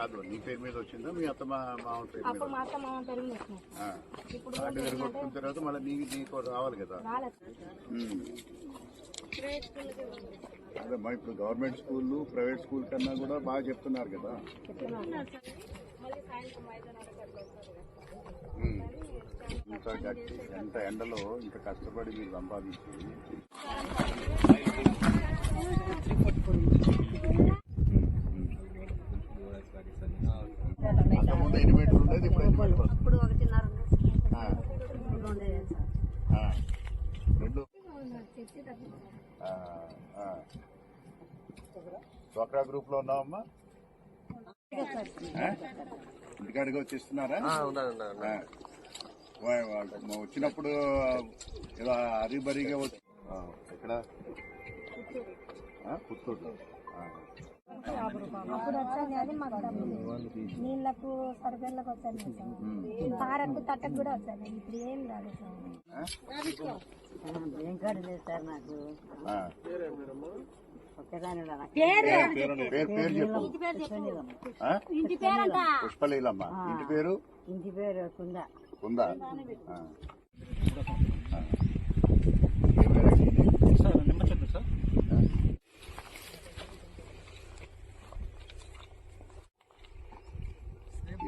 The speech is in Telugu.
కార్డు నీ పేరు మీద వచ్చిందా మీ అత్త మామ పేరు మీద అప్పుడు మా అత్త మామ పేరు మీద వచ్చినాయి ఆ. ఇప్పుడు కార్డు విరగొట్టుకున్న తర్వాత మళ్ళీ నీకు నీకు రావాలి కదా రాలేదు ఉమ్. అదే మా ఇప్పుడు గవర్నమెంట్ స్కూళ్ళు ప్రైవేట్ స్కూల్ కన్నా కూడా బాగా చెప్తున్నారు కదా మళ్ళీ సాయంత్రం ఐదున్నరకు అట్లా వస్తారు కదా. ఉమ్. ఇంత గట్టి ఎంత ఎండలో ఇంత కష్టపడి మీరు సంపాదించి అంతకుముందు ఎన్ని మీటర్లు ఉండేది ఇప్పుడు ఎన్ని మీటర్లు ఒకటిన్నర. రెండు. డ్వాక్రా గ్రూప్లో ఉన్నావమ్మా? ఇంటికాడికి వచ్చి ఇస్తున్నారా వచ్చినప్పుడు ఇలా అరిబరిగా వచ్చి ఆ, ఎక్కడ? ఆ, పుత్తూరు ఆ. అప్పుడు వచ్చాను అది మాకు డబ్బులు నీళ్ళకు సరిపేళ్ళకు వచ్చాను సార్ కారకు తట్టకు కూడా వచ్చాను ఇప్పుడు ఏం రాదు సార్? ఏం కార్డు లేదు సార్ నాకు. ఆ. ఒక్కదాని పేరు పేరు చెప్పు. ఆ? ఇంటి పేరంట? పుష్పలీలమ్మ. ఇంటి పేరు? ఇంటి పేరు కుందా. ఉందా ఆ. ఆ. ఏ variety ఇది? సార్ నిమ్మ చెట్టు సార్